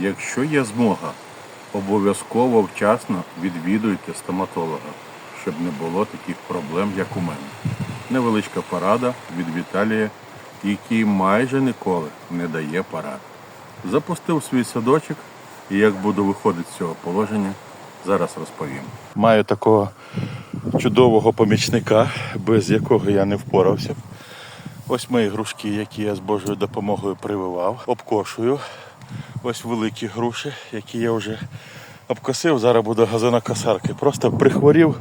Якщо є змога, обов'язково вчасно відвідуйте стоматолога, щоб не було таких проблем, як у мене. Невеличка порада від Віталія, який майже ніколи не дає порад. Запустив свій садочок, і як буду виходити з цього положення, зараз розповім. Маю такого чудового помічника, без якого я не впорався. Ось мої грушки, які я з Божою допомогою прививав, обкошую. Ось великі груші, які я вже обкосив. Зараз буде газонокосарки. Просто прихворів.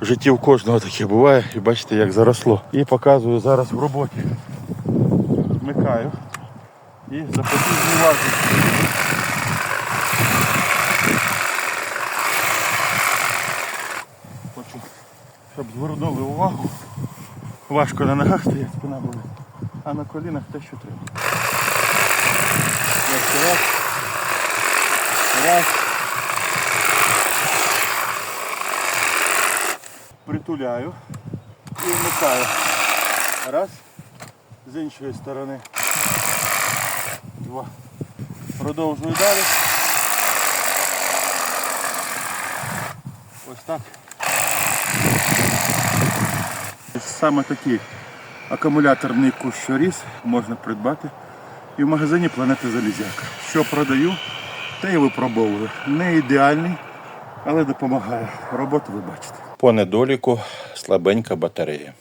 В житті у кожного таке буває. І бачите, як заросло. І показую зараз в роботі. Вмикаю. І запобіжний важик. Хочу, щоб звернули увагу. Важко на ногах стоять, спина болить, а на колінах те, що треба. Ось раз. Раз. Притуляю і вмикаю. Раз. З іншої сторони. Два. Продовжую далі. Ось так. Саме такий акумуляторний кущоріз можна придбати і в магазині Планета Залізяка. Що продаю, те і випробовую. Не ідеальний, але допомагає. Роботу ви бачите. По недоліку слабенька батарея.